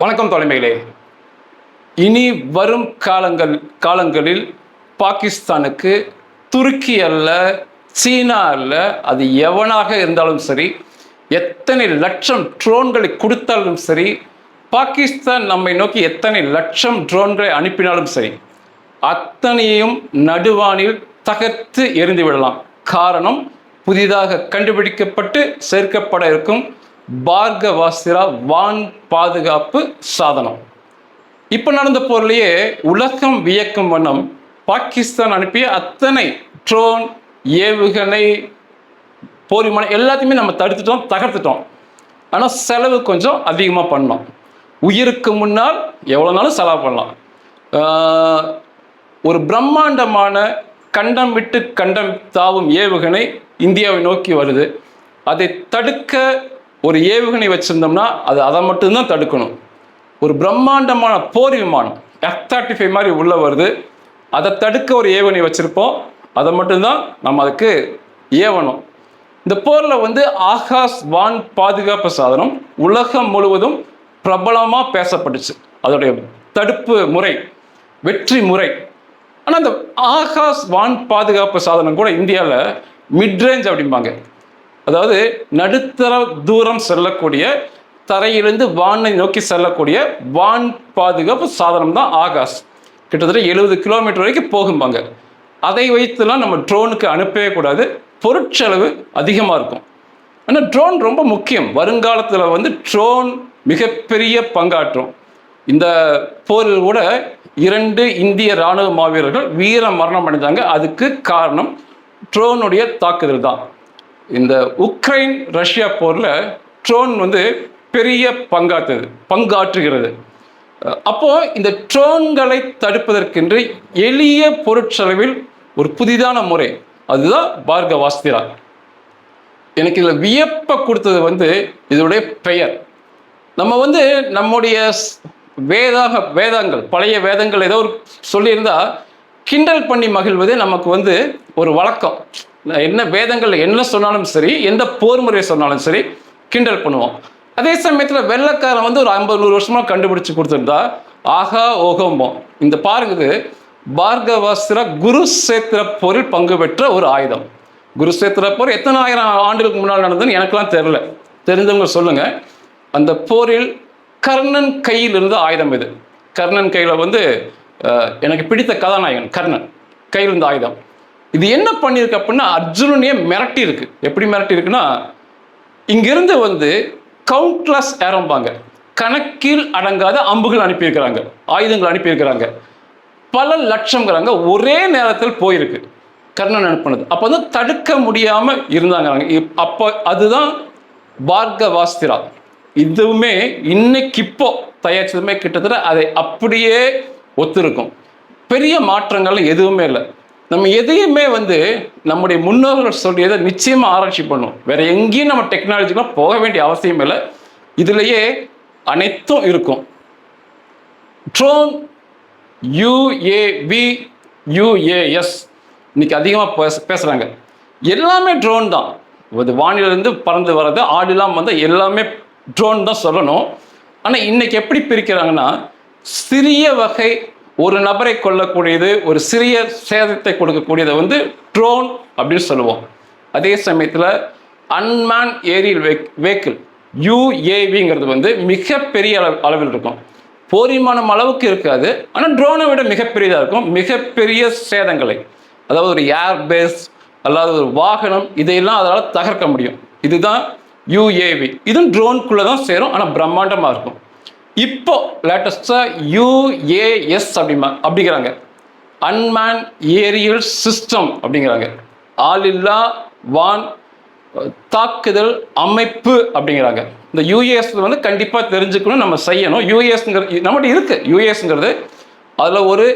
வணக்கம் தலைமைகளே இனி வரும் காலங்கள் காலங்களில் பாகிஸ்தானுக்கு துருக்கி அல்ல சீனா அல்ல அது எவனாக இருந்தாலும் சரி எத்தனை லட்சம் ட்ரோன்களை கொடுத்தாலும் சரி பாகிஸ்தான் நம்மை நோக்கி எத்தனை லட்சம் ட்ரோன்களை அனுப்பினாலும் சரி அத்தனையும் நடுவானில் தகர்த்து எரிந்து விடலாம். காரணம் புதிதாக கண்டுபிடிக்கப்பட்டு சேர்க்கப்பட இருக்கும் பார்கவாஸ்திரா வான் பாதுகாப்பு சாதனம். இப்போ நடந்த போர்லேயே உலகம் வியக்கும் வண்ணம் பாகிஸ்தான் அனுப்பிய அத்தனை ட்ரோன் ஏவுகணை போர் விமானம் எல்லாத்தையுமே நம்ம தடுத்துட்டோம் தகர்த்துட்டோம். ஆனால் செலவு கொஞ்சம் அதிகமாக பண்ணோம். உயிருக்கு முன்னால் எவ்வளோ நாளும் செலவு பண்ணலாம். ஒரு பிரம்மாண்டமான கண்டம் விட்டு கண்டம் தாவும் ஏவுகணை இந்தியாவை நோக்கி வருது. அதை தடுக்க ஒரு ஏவுகணை வச்சுருந்தோம்னா அது அதை மட்டும்தான் தடுக்கணும். ஒரு பிரம்மாண்டமான போர் விமானம் எஃப் தேர்ட்டி ஃபைவ் மாதிரி உள்ளே வருது. அதை தடுக்க ஒரு ஏவுகணை வச்சுருப்போம். அதை மட்டும்தான் நம்ம அதுக்கு ஏவணும். இந்த போரில் வந்து ஆகாஷ் வான் பாதுகாப்பு சாதனம் உலகம் முழுவதும் பிரபலமாக பேசப்பட்டுச்சு. அதோடைய தடுப்பு முறை வெற்றி முறை. ஆனால் அந்த ஆகாஷ் வான் பாதுகாப்பு சாதனம் கூட இந்தியாவில் மிட்ரேஞ்ச் அப்படிம்பாங்க. அதாவது நடுத்தர தூரம் செல்லக்கூடிய தரையிலிருந்து வானை நோக்கி செல்லக்கூடிய வான் பாதுகாப்பு சாதனம் தான் ஆகாஷ். கிட்டத்தட்ட எழுபது கிலோமீட்டர் வரைக்கும் போகும்பாங்க அதை வைத்துலாம் நம்ம ட்ரோனுக்கு அனுப்பவே கூடாது. பொருட்செலவு அதிகமாக இருக்கும். ஆனால் ட்ரோன் ரொம்ப முக்கியம். வருங்காலத்தில் வந்து ட்ரோன் மிகப்பெரிய பங்காற்றும். இந்த போரில் கூட இரண்டு இந்திய ராணுவ மாவீரர்கள் வீர மரணம் அடைந்தாங்க. அதுக்கு காரணம் ட்ரோனுடைய தாக்குதல் தான் இந்த உக்ரைன் ரஷ்யா போரில் ட்ரோன் வந்து பெரிய பங்காற்றுது பங்காற்றுகிறது. அப்போது இந்த ட்ரோன்களை தடுப்பதற்கென்று எளிய பொருட்செலவில் ஒரு புதிதான முறை அதுதான் பார்கவாஸ்திரா எனக்கு இதில் வியப்பை கொடுத்தது வந்து இதனுடைய பெயர். நம்ம வந்து நம்முடைய வேதாக வேதங்கள் பழைய வேதங்கள் ஏதோ ஒரு சொல்லியிருந்தால் கிண்டல் பண்ணி மகிழ்வது நமக்கு வந்து ஒரு வழக்கம். என்ன வேதங்கள் என்ன சொன்னாலும் சரி எந்த போர் முறையை சொன்னாலும் சரி கிண்டல் பண்ணுவோம். அதே சமயத்தில் வெள்ளைக்காரன் வந்து ஒரு ஐம்பது நூறு வருஷமாக கண்டுபிடிச்சு கொடுத்துருந்தா ஆகா ஓகம்போம் இந்த பாருங்க பார்கவாஸ்திர குருசேத்திர போரில் பங்கு பெற்ற ஒரு ஆயுதம். குருசேத்திர போர் எத்தனை ஆயிரம் ஆண்டுகளுக்கு முன்னால் நடந்ததுன்னு எனக்கெல்லாம் தெரில தெரிஞ்சவங்க சொல்லுங்க. அந்த போரில் கர்ணன் கையில் இருந்த ஆயுதம் இது. கர்ணன் கையில் வந்து எனக்கு பிடித்த கதாநாயகன் கர்ணன். கையில் இருந்த ஆயுதம். இது என்ன பண்ணியிருக்கு அப்படின்னா அர்ஜுனனையே மிரட்டி இருக்கு எப்படி மிரட்டி இருக்குன்னா இங்கிருந்து வந்து கவுண்ட்லஸ் ஏறம்பாங்க கணக்கில் அடங்காத அம்புகள் அனுப்பியிருக்கிறாங்க. ஆயுதங்கள் அனுப்பியிருக்கிறாங்க. பல லட்சங்கிறாங்க ஒரே நேரத்தில் போயிருக்கு. கர்ணன் அனுப்புனது அப்போ வந்து தடுக்க முடியாமல் இருந்தாங்க இப்- அப்போ அதுதான் பார்கவாஸ்திரா. இதுவுமே இன்னைக்கு இப்போ தயாரிச்சதுமே கிட்டத்தட்ட அதை அப்படியே ஒத்திருக்கும். பெரிய மாற்றங்கள் எதுவுமே இல்லை. நம்ம எதையுமே வந்து நம்முடைய முன்னோர்கள் சொல்லியதை நிச்சயமாக ஆராய்ச்சி பண்ணும். வேற எங்கேயும் நம்ம டெக்னாலஜிக்கெலாம் போக வேண்டிய அவசியம் இல்லை. இதுலேயே அனைத்தும் இருக்கும். ட்ரோன் யுஏவி யுஏஎஸ் இன்னைக்கு அதிகமாக பேச பேசுகிறாங்க எல்லாமே ட்ரோன் தான். இது வானிலிருந்து பறந்து வர்றது ஆடிலாம் வந்து எல்லாமே ட்ரோன் தான் சொல்லணும். ஆனால் இன்னைக்கு எப்படி பிரிக்கிறாங்கன்னா சிறிய வகை ஒரு நபரை கொல்லக்கூடியது ஒரு சிறிய சேதத்தை கொடுக்கக்கூடியதை வந்து ட்ரோன் அப்படின்னு சொல்லுவோம். அதே சமயத்தில் அன்மேன் ஏரியல் வெஹிக்கிள் யூஏவிங்கிறது வந்து மிகப்பெரிய அளவு அளவில் இருக்கும். போரிமானம் அளவுக்கு இருக்காது ஆனால் ட்ரோனை விட மிகப்பெரியதாக இருக்கும். மிகப்பெரிய சேதங்களை அதாவது ஒரு ஏர் பேஸ் அல்லாத ஒரு வாகனம் இதையெல்லாம் அதனால் தகர்க்க முடியும். இதுதான் யூஏவி இதுவும் ட்ரோனுக்குள்ளே தான் சேரும் ஆனால் பிரம்மாண்டமாக இருக்கும். இப்போ லேட்டஸ்ட்டாக யூஏஎஸ் அப்படிமா அப்படிங்கிறாங்க. அன்மேன் ஏரியல் சிஸ்டம் அப்படிங்கிறாங்க. ஆளில்லா வான் தாக்குதல் அமைப்பு அப்படிங்கிறாங்க. இந்த யூஏஎஸ் வந்து கண்டிப்பாக தெரிஞ்சுக்கணும் நம்ம செய்யணும். யூஏஎஸ்ங்கிறது நம்மகிட்ட இருக்கு. யூஏஎஸ்ங்கிறது அதில் ஒரு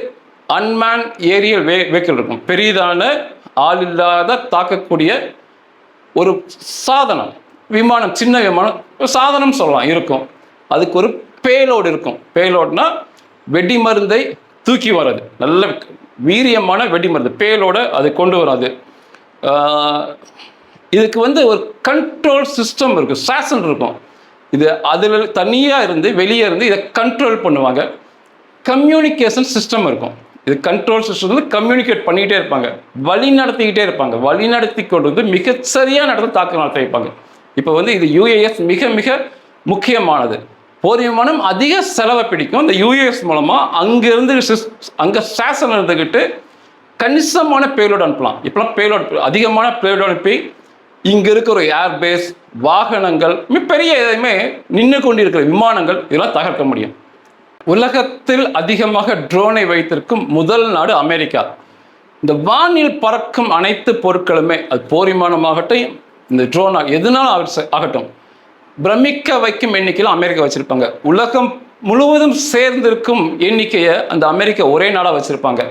அன்மேன் ஏரியல் வே வெஹிக்கிள் இருக்கும். பெரிதான ஆள் இல்லாத தாக்கக்கூடிய ஒரு சாதனம். விமானம் சின்ன விமானம் சாதனம் சொல்லலாம் இருக்கும். அதுக்கு ஒரு பேலோடு இருக்கும். பேலோட்னா வெடி மருந்தை தூக்கி வர்றது. நல்ல வீரியமான வெடி மருந்து. பேலோட அது கொண்டு வராது. இதுக்கு வந்து ஒரு கண்ட்ரோல் சிஸ்டம் இருக்கும் சாசன் இருக்கும். இது அதில் தனியாக இருந்து வெளியே இருந்து இதை கண்ட்ரோல் பண்ணுவாங்க. கம்யூனிகேஷன் சிஸ்டம் இருக்கும். இது கண்ட்ரோல் சிஸ்டம் வந்து கம்யூனிகேட் பண்ணிக்கிட்டே இருப்பாங்க. வழி நடத்திக்கிட்டே இருப்பாங்க. வழி நடத்தி கொண்டு வந்து மிகச்சரியாக நடந்து தாக்கம் நடத்தி வைப்பாங்க இப்போ வந்து இது யூஏஎஸ் மிக மிக முக்கியமானது. போதிய விமானம் அதிக செலவை பிடிக்கும். இந்த யூஎஸ் மூலமாக அங்கேருந்து அங்கே ஸ்டேஷன் இருந்துக்கிட்டு கணிசமான பேலோடு அனுப்பலாம். இப்போலாம் பேலோட் அதிகமான பேலோடு அனுப்பி இங்கே இருக்கிற ஏர்பேஸ் வாகனங்கள் மிகப்பெரிய எதையுமே நின்று கொண்டிருக்கிற விமானங்கள் இதெல்லாம் தகர்க்க முடியும். உலகத்தில் அதிகமாக ட்ரோனை வைத்திருக்கும் முதல் நாடு அமெரிக்கா. இந்த வானில் பறக்கும் அனைத்து பொருட்களுமே அது போர் விமானமாகட்டும் இந்த ட்ரோன் எதுனாலும் ஆகட்டும். பிரமிக்க வைக்கும் எண்ணிக்கையில் அமெரிக்கா வச்சிருப்பாங்க. உலகம் முழுவதும் சேர்ந்திருக்கும் எண்ணிக்கையை அந்த அமெரிக்கா ஒரே நாடாக வச்சிருப்பாங்க.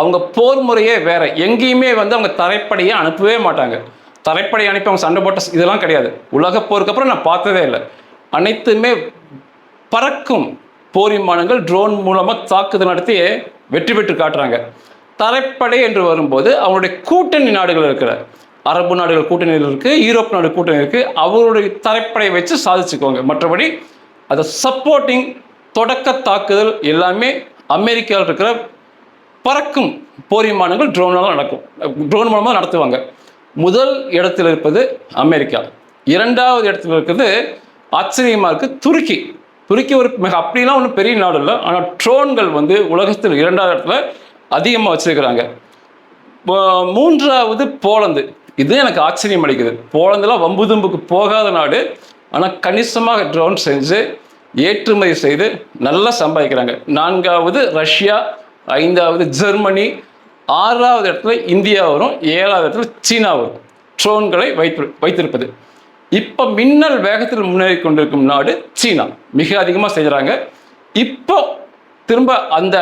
அவங்க போர் முறையே வேற. எங்கேயுமே வந்து அவங்க தரைப்படையை அனுப்பவே மாட்டாங்க. தரைப்படை அனுப்பி அவங்க சண்டை போட்ட இதெல்லாம் கிடையாது. உலக போருக்கு அப்புறம் நான் பார்த்ததே இல்லை. அனைத்துமே பறக்கும் போர் விமானங்கள் ட்ரோன் மூலமாக தாக்குதல் நடத்தி வெற்றி பெற்று காட்டுறாங்க. தரைப்படை என்று வரும்போது அவங்களுடைய கூட்டணி நாடுகள் இருக்கிற அரபு நாடுகள் கூட்டணியில் இருக்குது யூரோப் நாடு கூட்டணி இருக்குது அவருடைய தரைப்படை வச்சு சாதிச்சுக்கோங்க. மற்றபடி அதை சப்போர்ட்டிங் தொடக்க தாக்குதல் எல்லாமே அமெரிக்காவில் இருக்கிற பறக்கும் போர் விமானங்கள் ட்ரோனால் நடக்கும். ட்ரோன் மூலமாக நடத்துவாங்க. முதல் இடத்தில் இருப்பது அமெரிக்கா. இரண்டாவது இடத்துல இருக்கிறது ஆச்சரியமாக இருக்குது துருக்கி. துருக்கி ஒரு மிக அப்படிலாம் ஒன்றும் பெரிய நாடு இல்லை. ஆனால் ட்ரோன்கள் வந்து உலகத்தில் இரண்டாவது இடத்துல அதிகமாக வச்சுருக்கிறாங்க. மூன்றாவது போலந்து. இது எனக்கு ஆச்சரியம் அளிக்குது. போலந்தெல்லாம் வம்பு தும்புக்கு போகாத நாடு ஆனால் கணிசமாக ட்ரோன் செஞ்சு ஏற்றுமதி செய்து நல்லா சம்பாதிக்கிறாங்க. நான்காவது ரஷ்யா ஐந்தாவது ஜெர்மனி ஆறாவது இடத்துல இந்தியா வரும் ஏழாவது இடத்துல சீனா வரும். ட்ரோன்களை வைத்து வைத்திருப்பது. இப்போ மின்னல் வேகத்தில் முன்னேறி கொண்டிருக்கும் நாடு சீனா. மிக அதிகமாக செய்கிறாங்க இப்போ திரும்ப அந்த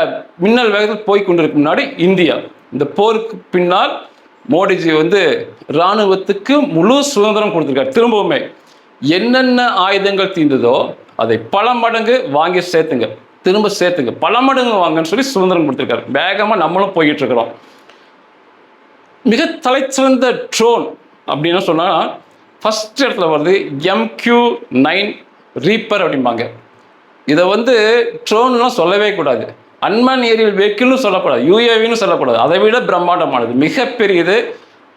மின்னல் வேகத்தில் போய் கொண்டிருக்கும் நாடு இந்தியா. இந்த போருக்கு பின்னால் மோடிஜி வந்து இராணுவத்துக்கு முழு சுதந்திரம் கொடுத்துருக்காரு. திரும்பவுமே என்னென்ன ஆயுதங்கள் தீர்ந்ததோ அதை பல மடங்கு வாங்கி சேர்த்துங்க. திரும்ப சேர்த்துங்க. பல மடங்கு வாங்கன்னு சொல்லி சுதந்திரம் கொடுத்துருக்காரு. வேகமாக நம்மளும் போய்கிட்டு இருக்கிறோம். மிக தலைச்சிறந்த ட்ரோன் அப்படின்னு சொன்னால் ஃபஸ்ட் இடத்துல வருது எம்கியூ நைன் ரீப்பர் அப்படிம்பாங்க. இதை வந்து ட்ரோன்லாம் சொல்லவே கூடாது. அன்மன் ஏரியல் வெஹிக்கிள்னு சொல்லக்கூடாது யூஏவின்னு சொல்லக்கூடாது அதை விட பிரம்மாண்டமானது. மிகப்பெரியது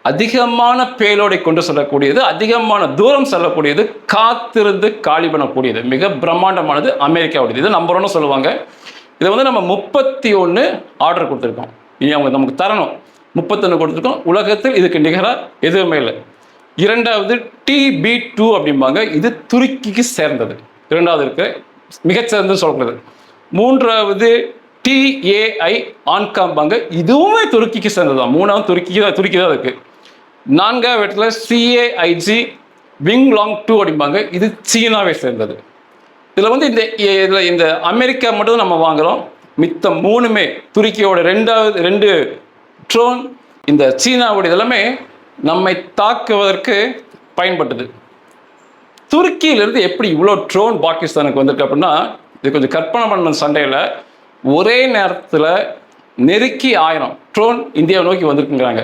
அதிகமான பேலோடை கொண்டு செல்லக்கூடியது அதிகமான தூரம் செல்லக்கூடியது காத்திருந்து காலி பண்ணக்கூடியது. மிக பிரம்மாண்டமானது அமெரிக்காவுடையது. இது நம்பர் ஒன்று சொல்லுவாங்க. இதை வந்து நம்ம முப்பத்தி ஒன்று ஆர்டர் கொடுத்துருக்கோம். இனி அவங்க நமக்கு தரணும். முப்பத்தொன்று கொடுத்துருக்கோம். உலகத்தில் இதுக்கு நிகராக எதுவுமே இல்லை. இரண்டாவது டிபி டூ அப்படிம்பாங்க. இது துருக்கிக்கு சேர்ந்தது. இரண்டாவது இருக்கு. மிகச்சிறந்தது சொல்லக்கூடாது மூன்றாவது டிஏஐ ஆன்காம்பாங்க இதுவுமே துருக்கிக்கு சேர்ந்தது தான் மூணாவது துருக்கி தான் துருக்கி தான் இருக்குது நான்காவது இடத்துல சிஏஐஜி விங் லாங் டூ அப்படிம்பாங்க. இது சீனாவை சேர்ந்தது. இதில் வந்து இந்த இதில் இந்த அமெரிக்கா மட்டும் நம்ம வாங்குறோம். மித்த மூணுமே துருக்கியோட ரெண்டாவது ரெண்டு ட்ரோன் இந்த சீனாவுடைய இதெல்லாமே நம்மை தாக்குவதற்கு பயன்பட்டது. துருக்கியிலிருந்து எப்படி இவ்வளோ ட்ரோன் பாகிஸ்தானுக்கு வந்திருக்கு அப்படின்னா இது கொஞ்சம் கற்பனை பண்ண சண்டையில். ஒரே நேரத்தில் நெருக்கி ஆயிரம் ட்ரோன் இந்தியாவை நோக்கி வந்திருக்குங்கிறாங்க.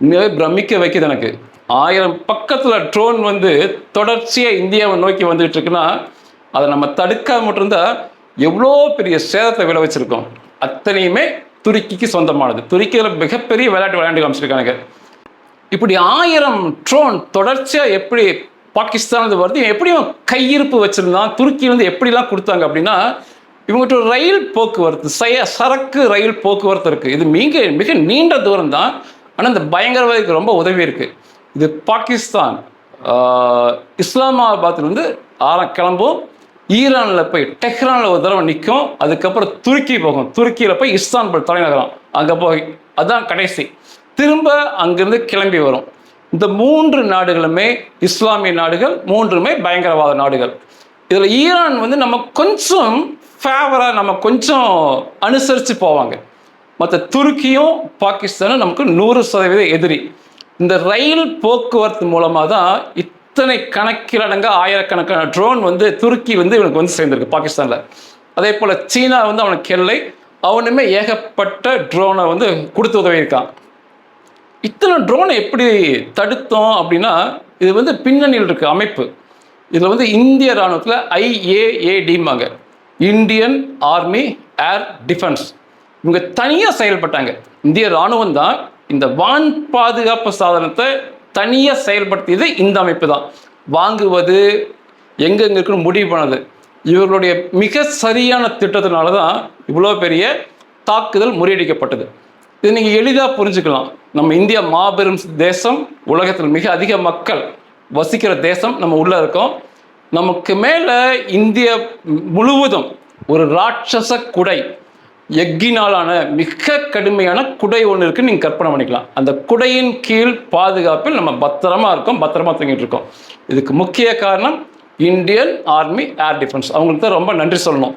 உண்மையாவே பிரமிக்க வைக்குது எனக்கு. ஆயிரம் பக்கத்தில் ட்ரோன் வந்து தொடர்ச்சியாக இந்தியாவை நோக்கி வந்துகிட்டு இருக்குன்னா அதை நம்ம தடுக்காம இருந்தால் எவ்வளோ பெரிய சேதத்தை விளைவிச்சிருக்கோம். அத்தனையுமே துருக்கிக்கு சொந்தமானது. துருக்கியில் மிகப்பெரிய விளையாட்டு விளையாண்டு காமிச்சிருக்காங்க இப்படி ஆயிரம் ட்ரோன் தொடர்ச்சியாக எப்படி பாகிஸ்தான் வருது? எப்படியும் கையிருப்பு வச்சுருந்தான்? துருக்கியிலேருந்து எப்படிலாம் கொடுத்தாங்க அப்படின்னா இவங்ககிட்ட ஒரு ரயில் போக்குவரத்து சய சரக்கு ரயில் போக்குவரத்து இருக்குது இது மிக மிக நீண்ட தூரம் தான் ஆனால் இந்த பயங்கரவாதிக்கு ரொம்ப உதவி இருக்குது இது பாகிஸ்தான் இஸ்லாமாபாத்தில் இஸ்லாமாபாத்லேருந்து ஆற கிளம்பும். ஈரானில் போய் டெஹ்ரானில் ஒரு தடவை நிற்கும் அதுக்கப்புறம் துருக்கி போகும். துருக்கியில் போய் இஸ்தான்புல் தலைநகரம். அங்கே போய் அதுதான் கடைசி. திரும்ப அங்கேருந்து கிளம்பி வரும். இந்த மூன்று நாடுகளுமே இஸ்லாமிய நாடுகள் மூன்றுமே பயங்கரவாத நாடுகள். இதில் ஈரான் வந்து நம்ம கொஞ்சம் ஃபேவராக நம்ம கொஞ்சம் அனுசரித்து போவாங்க. மற்ற துருக்கியும் பாகிஸ்தானும் நமக்கு நூறு சதவீத எதிரி. இந்த ரயில் போக்குவரத்து மூலமாக தான் இத்தனை கணக்கிலடங்க ஆயிரக்கணக்கான ட்ரோன் வந்து துருக்கி வந்து இவனுக்கு வந்து சேர்ந்திருக்கு பாகிஸ்தானில். அதே போல் சீனா வந்து அவனுக்கு எல்லை அவனுமே ஏகப்பட்ட ட்ரோனை வந்து கொடுத்து உதவியிருக்கான். இத்தனை ட்ரோனை எப்படி தடுத்தோம் அப்படின்னா இது வந்து பின்னணியில் இருக்க அமைப்பு. இதில் வந்து இந்திய ராணுவத்தில் ஐஏஏடிம்பாங்க இந்தியன் ஆர்மி ஏர் டிஃபென்ஸ். இவங்க தனியாக செயல்பட்டாங்க. இந்திய ராணுவம் தான் இந்த வான் பாதுகாப்பு சாதனத்தை தனியாக செயல்படுத்தியது இந்த அமைப்பு தான். வாங்குவது எங்கெங்க இருக்குன்னு முடிவு பண்ணது. இவர்களுடைய மிக சரியான திட்டத்தினால தான் இவ்வளோ பெரிய தாக்குதல் முறியடிக்கப்பட்டது. இது நீங்கள் எளிதாக புரிஞ்சுக்கலாம். நம்ம இந்தியா மாபெரும் தேசம் உலகத்தில் மிக அதிக மக்கள் வசிக்கிற தேசம் நம்ம உள்ளே இருக்கோம். நமக்கு மேலே இந்திய முழுவதும் ஒரு ராட்சச குடை எக்கினாலான மிக கடுமையான குடை ஒன்று இருக்குன்னு நீங்கள் கற்பனை பண்ணிக்கலாம். அந்த குடையின் கீழ் பாதுகாப்பில் நம்ம பத்திரமா இருக்கோம் பத்திரமா தூங்கிட்டு இருக்கோம். இதுக்கு முக்கிய காரணம் இந்தியன் ஆர்மி ஏர் டிஃபென்ஸ். அவங்களுக்கு தான் ரொம்ப நன்றி சொல்லணும்.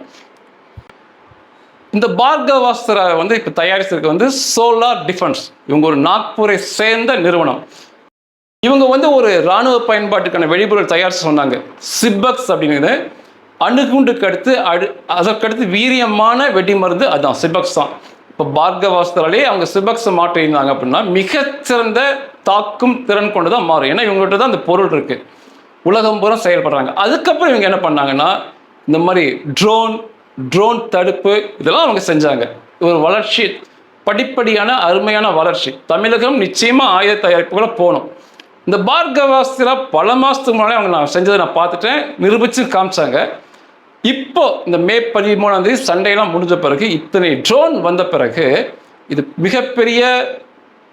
இந்த பார்கவாஸ்திர வந்து இப்போ தயாரிச்சிருக்க வந்து சோலார் டிஃபென்ஸ். இவங்க ஒரு நாக்பூரை சேர்ந்த நிறுவனம். இவங்க வந்து ஒரு இராணுவ பயன்பாட்டுக்கான வெடிபொருள் தயாரித்து சொன்னாங்க. சிப்பக்ஸ் அப்படிங்கிறது அணுகுண்டுக்கு அடுத்து அடு அதற்கடுத்து வீரியமான வெடி மருந்து அதுதான் சிபக்ஸ் தான். இப்போ பார்கவாஸ்தராலே அவங்க சிபக்ஸை மாற்றியிருந்தாங்க அப்படின்னா மிகச்சிறந்த தாக்கும் திறன் கொண்டு தான் மாறும். ஏன்னா இவங்ககிட்ட தான் அந்த பொருள் இருக்கு. உலகம் பூரா செயல்படுறாங்க. அதுக்கப்புறம் இவங்க என்ன பண்ணாங்கன்னா இந்த மாதிரி ட்ரோன் ட்ரோன் தடுப்பு இதெல்லாம் அவங்க செஞ்சாங்க. ஒரு வளர்ச்சி படிப்படியான அருமையான வளர்ச்சி. தமிழகம் நிச்சயமாக ஆயுத தயாரிப்புகளை போகணும். இந்த பார்கவாஸ்திரா பல மாதத்துக்கு முன்னாடி அவங்க நான் செஞ்சதை நான் பார்த்துட்டேன் நிரூபித்து காமிச்சாங்க. இப்போ இந்த மே பதிமூணாம் தேதி சண்டையெல்லாம் முடிஞ்ச பிறகு இத்தனை ட்ரோன் வந்த பிறகு இது மிகப்பெரிய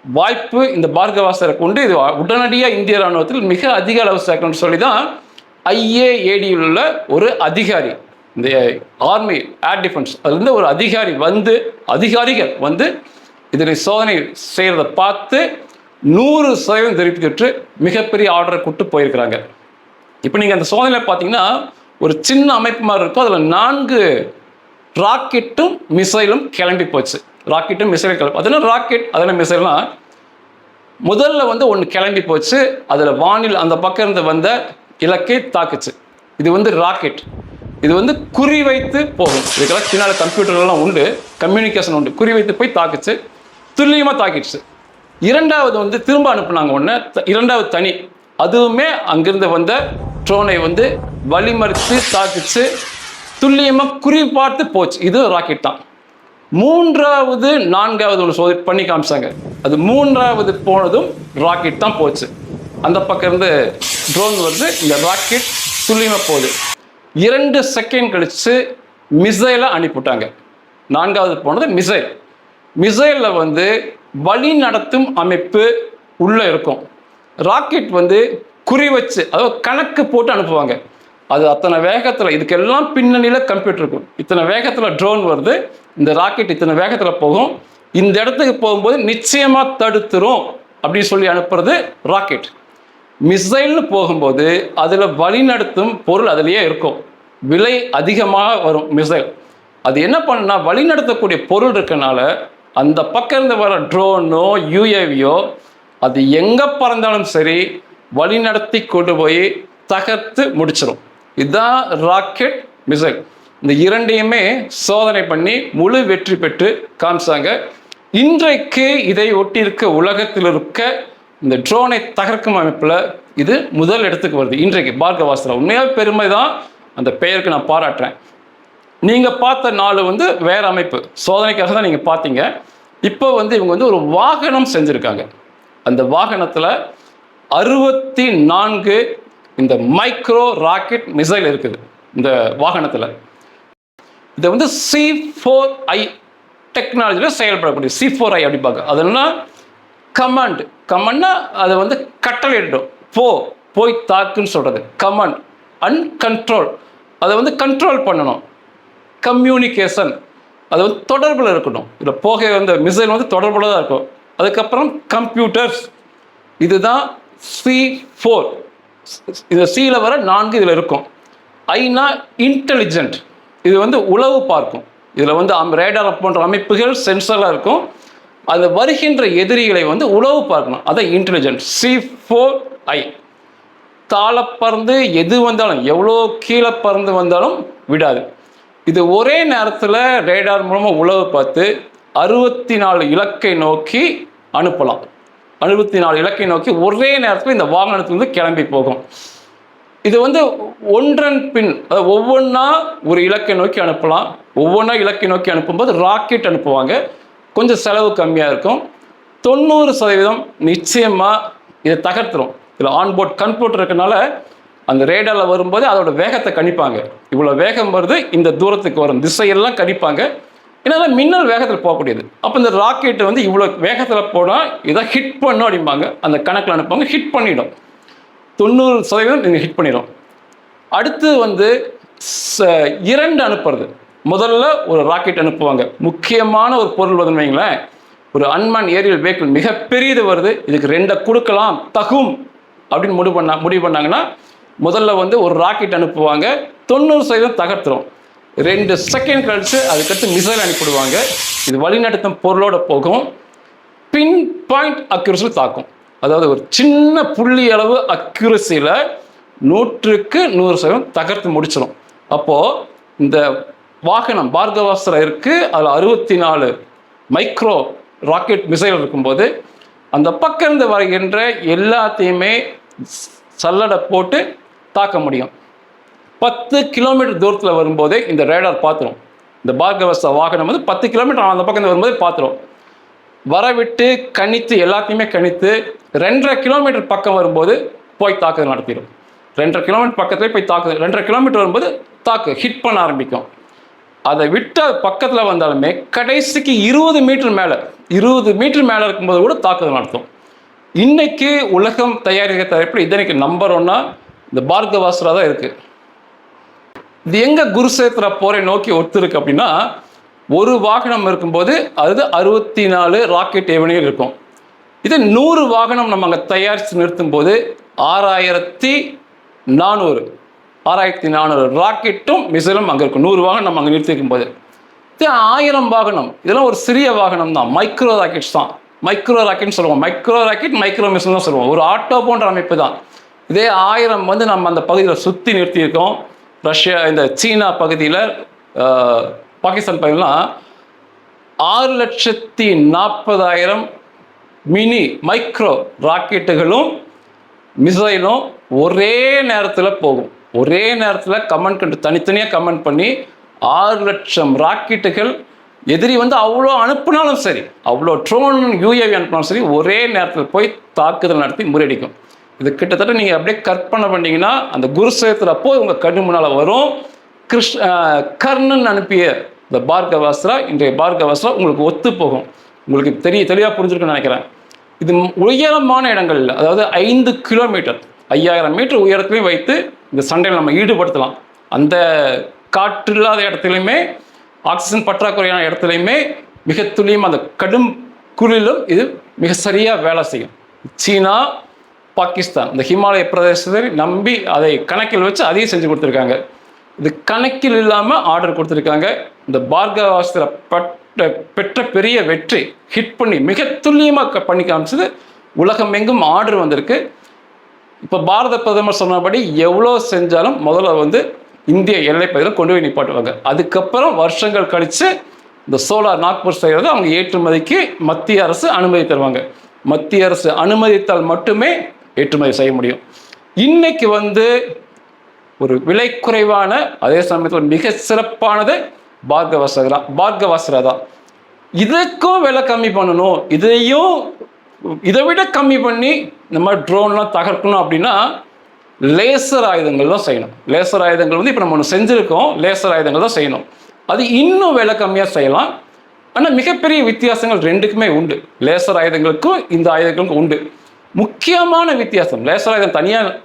வாய்ப்பு இந்த பார்கவாசரை கொண்டு இது உடனடியாக இந்திய ராணுவத்தில் மிக அதிக அளவு சேர்க்கணும்னு சொல்லி தான் ஐஏஏடியில் உள்ள ஒரு அதிகாரி இந்த ஆர்மி ஏர் டிஃபென்ஸ் அதுலேருந்து ஒரு அதிகாரி வந்து அதிகாரிகள் வந்து இதனை சோதனை செய்கிறத பார்த்து நூறு சதவீதம் திருப்பி பெற்று மிகப்பெரிய ஆர்டரை கூட்டு போயிருக்கிறாங்க. இப்போ நீங்கள் அந்த சோதனையில் பார்த்தீங்கன்னா ஒரு சின்ன அமைப்பு மாதிரி இருக்கும். அதில் நான்கு ராக்கெட்டும் மிசைலும் கிளம்பி போச்சு. ராக்கெட்டும் மிசைலும் கிளம்பி அதெல்லாம் ராக்கெட்? அதெல்லாம் மிசைல்லாம் முதல்ல வந்து ஒன்று கிளம்பி போச்சு. அதில் வானில் அந்த பக்கம் இருந்து வந்த இலக்கை தாக்குச்சு. இது வந்து ராக்கெட். இது வந்து குறி வைத்து போகும். இதுக்கெல்லாம் பின்னால் கம்ப்யூட்டர்லாம் உண்டு. கம்யூனிகேஷன் உண்டு. குறி வைத்து போய் தாக்குச்சு. துல்லியமாக தாக்கிடுச்சு. இரண்டாவது வந்து திரும்ப அனுப்புனாங்க ஒன்று இரண்டாவது தனி. அதுவுமே அங்கிருந்து வந்த ட்ரோனை வந்து வழிமறித்து தாக்கிச்சு. துல்லியமாக குறிப்பார்த்து போச்சு. இது ராக்கெட் தான். மூன்றாவது நான்காவது ஒன்று சோதி பண்ணி காமிச்சாங்க. அது மூன்றாவது போனதும் ராக்கெட் தான் போச்சு. அந்த பக்கம் இருந்து ட்ரோன் வந்து இந்த ராக்கெட் துல்லியமாக போகுது. இரண்டு செகண்ட் கழித்து மிசைலை அனுப்பிவிட்டாங்க. நான்காவது போனது மிசைல் மிசைலில் வந்து வழி நடத்தும் அமைப்பு உள்ளே இருக்கும். ராக்கெட் வந்து குறி வச்சு அதாவது கணக்கு போட்டு அனுப்புவாங்க. அது அத்தனை வேகத்தில் இதுக்கெல்லாம் பின்னணியில் கம்ப்யூட்டர் இருக்கும். இத்தனை வேகத்தில் ட்ரோன் வருது இந்த ராக்கெட் இத்தனை வேகத்தில் போகும். இந்த இடத்துக்கு போகும்போது நிச்சயமாக தடுத்துரும் அப்படின்னு சொல்லி அனுப்புறது ராக்கெட் மிசைல்னு போகும்போது அதில் வழிநடத்தும் பொருள் அதிலேயே இருக்கும். விலை அதிகமாக வரும் மிசைல் அது என்ன பண்ணுன்னா வழிநடத்தக்கூடிய பொருள் இருக்கனால அந்த பக்கம் இருந்து வர ட்ரோனோ யூஏவியோ அது எங்கே பறந்தாலும் சரி வழி நடத்தி கொண்டு போய் தகர்த்து முடிச்சிடும் இதுதான் ராக்கெட் மிசைல் இந்த இரண்டையுமே சோதனை பண்ணி முழு வெற்றி பெற்று காமிச்சாங்க. இன்றைக்கு இதை ஒட்டியிருக்க உலகத்தில் இருக்க இந்த ட்ரோனை தகர்க்கும் அமைப்பில் இது முதல் இடத்துக்கு வருது. இன்றைக்கு பார்கவாஸ்திரம் உண்மையாக பெருமை தான் அந்த பெயருக்கு நான் பாராட்டுறேன். நீங்கள் பார்த்த நாள் வந்து வேற அமைப்பு. சோதனைக்காக தான் நீங்கள் பார்த்தீங்க. இப்போ வந்து இவங்க வந்து ஒரு வாகனம் செஞ்சுருக்காங்க. அந்த வாகனத்தில் அறுபத்தி நான்கு இந்த மைக்ரோ ராக்கெட் மிசைல் இருக்குது. இந்த வாகனத்தில். இதை வந்து சி ஃபோர் ஐ டெக்னாலஜியில் செயல்படக்கூடிய சி ஃபோர் ஐ அப்படிப்பாங்க அதுனா கமாண்ட் கமாண்ட்னா அதை வந்து கட்டளையிடும் போ போய் தாக்குன்னு சொல்கிறது கமாண்ட் அன்கண்ட்ரோல் அதை வந்து கண்ட்ரோல் பண்ணணும். கம்யூனிகேஷன் அது வந்து தொடர்பில் இருக்கணும். இதில் போக வந்த மிசைல் வந்து தொடர்பில் தான் இருக்கும். அதுக்கப்புறம் கம்ப்யூட்டர்ஸ் இதுதான் சி ஃபோர் இது சியில் வர நான்கு இதில் இருக்கும். ஐனா இன்டெலிஜென்ட் இது வந்து உளவு பார்க்கும். இதில் வந்து ரேடார் போன்ற அமைப்புகள் சென்சர்லாம் இருக்கும். அது வருகின்ற எதிரிகளை வந்து உளவு பார்க்கணும். அதான் இன்டெலிஜென்ட் சி ஃபோர் ஐ தாழ பறந்து எது வந்தாலும் எவ்வளோ கீழே பறந்து வந்தாலும் விடாது. இது ஒரே நேரத்தில் ரேடார் மூலமாக உளவு பார்த்து அறுபத்தி நாலு இலக்கை நோக்கி அனுப்பலாம். அறுபத்தி நாலு இலக்கை நோக்கி ஒரே நேரத்தில் இந்த வாகனத்துலேருந்து கிளம்பி போகும். இது வந்து ஒன்றன் பின் அதாவது ஒவ்வொன்றா ஒரு இலக்கை நோக்கி அனுப்பலாம். ஒவ்வொன்றா இலக்கை நோக்கி அனுப்பும்போது ராக்கெட் அனுப்புவாங்க. கொஞ்சம் செலவு கம்மியாக இருக்கும். தொண்ணூறு சதவீதம் நிச்சயமாக இதை தகர்த்துரும். இதில் ஆன்போர்ட் கம்ப்யூட்டர் இருக்கனால அந்த ரேடாரில் வரும்போது அதோட வேகத்தை கணிப்பாங்க. இவ்வளோ வேகம் வருது இந்த தூரத்துக்கு வரும். திசையெல்லாம் கணிப்பாங்க. ஏன்னா மின்னல் வேகத்தில் போகக்கூடியது. அப்போ இந்த ராக்கெட் வந்து இவ்வளோ வேகத்தில் போனால் இதை ஹிட் பண்ணும் அப்படிம்பாங்க. அந்த கணக்கில் அனுப்புவாங்க ஹிட் பண்ணிடும். தொண்ணூறு சதவீதம் நீங்கள் ஹிட் பண்ணிடும். அடுத்து வந்து ச- இரண்டு அனுப்புறது. முதல்ல ஒரு ராக்கெட் அனுப்புவாங்க. முக்கியமான ஒரு பொருள் வருதுன்னு வைங்களேன். ஒரு அன்மன் ஏரியல் வெஹிக்கிள் மிகப்பெரியது வருது. இதுக்கு ரெண்டை கொடுக்கலாம். தகும் அப்படின்னு முடிவு பண்ணா முடிவு பண்ணாங்கன்னா முதல்ல வந்து ஒரு ராக்கெட் அனுப்புவாங்க. தொண்ணூறு சதவீதம் தகர்த்துரும். ரெண்டு செகண்ட் கழித்து அதுக்கடுத்து மிசைல் அனுப்பிவிடுவாங்க. இது வழிநடத்தும் பொருளோட போகும். பின் பாயிண்ட் அக்யூரஸில் தாக்கும். அதாவது ஒரு சின்ன புள்ளி அளவு அக்யூரஸியில் நூற்றுக்கு நூறு சதவீதம் தகர்த்து முடிச்சிடும் அப்போது இந்த வாகனம் பார்கவாஸ்திரம் இருக்குது அதில் அறுபத்தி நாலு மைக்ரோ ராக்கெட் மிசைல் இருக்கும்போது அந்த பக்கம் இருந்து வருகின்ற எல்லாத்தையுமே சல்லடை போட்டு தாக்க முடியும். பத்து கிலோமீட்டர் தூரத்தில் வரும்போதே இந்த ரேடார் பார்த்துரும் இந்த பார்கவச வாகனம் வந்து பத்து கிலோமீட்டர் அந்த பக்கம் வரும்போதே பார்த்துரும் வரவிட்டு கணித்து எல்லாத்தையுமே கணித்து ரெண்டரை கிலோமீட்டர் பக்கம் வரும்போது போய் தாக்குதல் நடத்திடும் ரெண்டரை கிலோமீட்டர் பக்கத்துலேயே போய் தாக்குதல் ரெண்டரை கிலோமீட்டர் வரும்போது தாக்கு ஹிட் பண்ண ஆரம்பிக்கும். அதை விட்ட பக்கத்தில் வந்தாலுமே கடைசிக்கு இருபது மீட்டர் மேலே இருபது மீட்டர் மேலே இருக்கும்போது கூட தாக்குதல் நடத்தும். இன்னைக்கு உலகம் தயாரிக்க தயாரிப்பில் இதனைக்கு நம்பர் ஒன்னா இந்த பார்கவாசுரா தான் இருக்குது இது எங்க குருசேத்திர போரை நோக்கி ஒத்துருக்கு அப்படின்னா ஒரு வாகனம் இருக்கும்போது அது அறுபத்தி நாலு ராக்கெட் ஏவனியில் இருக்கும். இது நூறு வாகனம் நம்ம அங்கே தயாரித்து நிறுத்தும் போது ஆறாயிரத்தி நானூறு ஆறாயிரத்தி நானூறு ராக்கெட்டும் மிசைலும் அங்கே இருக்கும். நூறு வாகனம் நம்ம அங்கே நிறுத்திக்கும் போது இது ஆயிரம் வாகனம். இதெல்லாம் ஒரு சிறிய வாகனம் தான். மைக்ரோ ராக்கெட்ஸ் தான். மைக்ரோ ராக்கெட்னு சொல்லுவோம். மைக்ரோ ராக்கெட் மைக்ரோ மிசைல் தான் சொல்லுவோம். ஒரு ஆட்டோ போன்ற அமைப்பு தான். இதே ஆயிரம் வந்து நம்ம அந்த பகுதியில் சுற்றி நிறுத்தியிருக்கோம். ரஷ்யா இந்த சீனா பகுதியில் பாகிஸ்தான் பகுதியிலாம் ஆறு லட்சத்தி நாற்பதாயிரம் மினி மைக்ரோ ராக்கெட்டுகளும் மிசைலும் ஒரே நேரத்தில் போகும். ஒரே நேரத்தில் கமெண்ட் கண்டு தனித்தனியாக கமெண்ட் பண்ணி ஆறு லட்சம் ராக்கெட்டுகள் எதிரி வந்து அவ்வளோ அனுப்புனாலும் சரி அவ்வளோ ட்ரோன் யூஏவி அனுப்பினாலும் சரி ஒரே நேரத்தில் போய் தாக்குதல் நடத்தி முறியடிக்கும். இது கிட்டத்தட்ட நீங்கள் அப்படியே கற்பனை பண்ணீங்கன்னா அந்த குருசேத்திர போய் உங்கள் கண்ணு முன்னால் வரும். கிருஷ் கர்ணன் அனுப்பிய இந்த பார்கவாஸ்திரா இன்றைய பார்கவாஸ்திரா உங்களுக்கு ஒத்து போகும் உங்களுக்கு தெரிய தெளிவாக புரிஞ்சிருக்குன்னு நினைக்கிறேன். இது உயரமான இடங்கள்ல அதாவது ஐந்து கிலோமீட்டர் ஐயாயிரம் மீட்டர் உயரத்துலையும் வைத்து இந்த சண்டையில் நம்ம ஈடுபடுத்தலாம். அந்த காற்று இல்லாத இடத்துலையுமே ஆக்சிஜன் பற்றாக்குறையான இடத்துலையுமே மிக துல்லியம் அந்த கடும் குளிலும் இது மிக சரியாக வேலை செய்யும். சீனா பாகிஸ்தான். இந்த ஹிமாலய பிரதேசத்தை நம்பி அதை கணக்கில் வச்சு அதையும் செஞ்சு கொடுத்துருக்காங்க. இது கணக்கில் இல்லாமல் ஆர்டர் கொடுத்துருக்காங்க. இந்த பார்கவாஸ்திர பட்ட பெற்ற பெரிய வெற்றி ஹிட் பண்ணி மிக துல்லியமாக பண்ணி காமிச்சது. உலகம் எங்கும் ஆர்டர் வந்திருக்கு. இப்போ பாரத பிரதமர் சொன்னபடி எவ்வளோ செஞ்சாலும் முதல்ல வந்து இந்திய எல்லை பகுதியில் கொண்டு போய் நிப்பாட்டுவாங்க. அதுக்கப்புறம் வருஷங்கள் கழித்து இந்த சோலார் நாக்பூர் செய்கிறது அவங்க ஏற்றுமதிக்கு மத்திய அரசு அனுமதி தருவாங்க. மத்திய அரசு அனுமதித்தால் மட்டுமே ஏற்றுமதி செய்ய முடியும். இன்னைக்கு வந்து ஒரு விலை குறைவான அதே சமயத்தில் மிக சிறப்பானது பார்கவசரா பார்கவசரா தான் இதுக்கும் விலை கம்மி பண்ணணும். இதையும் இதை விட கம்மி பண்ணி நம்ம ட்ரோன்லாம் தகர்க்கணும் அப்படின்னா லேசர் ஆயுதங்கள் தான் செய்யணும். லேசர் ஆயுதங்கள் வந்து இப்போ நம்ம ஒன்று செஞ்சுருக்கோம். லேசர் ஆயுதங்கள் தான் செய்யணும். அது இன்னும் விலை கம்மியாக செய்யலாம். ஆனால் மிகப்பெரிய வித்தியாசங்கள் ரெண்டுக்குமே உண்டு. லேசர் ஆயுதங்களுக்கும் இந்த ஆயுதங்களுக்கும் உண்டு. முக்கியமான வித்தியாசம். லேசராக இதை தனியாக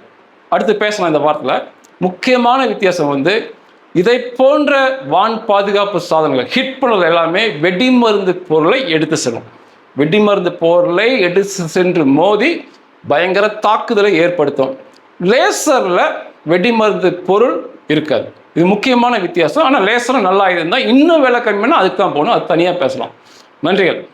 அடுத்து பேசலாம் இந்த வாரத்தில். முக்கியமான வித்தியாசம் வந்து இதை போன்ற வான் பாதுகாப்பு சாதனங்கள் ஹிட் பண்ணது எல்லாமே வெடிமருந்து பொருளை எடுத்து செல்லும். வெடிமருந்து பொருளை எடுத்து சென்று மோதி பயங்கர தாக்குதலை ஏற்படுத்தும். லேசரில் வெடிமருந்து பொருள் இருக்காது. இது முக்கியமான வித்தியாசம். ஆனால் லேசரும் நல்லா இருந்தால் இன்னும் விலை கம்மினா அதுக்கு தான் போகணும். அது தனியாக பேசலாம். நன்றிகள்.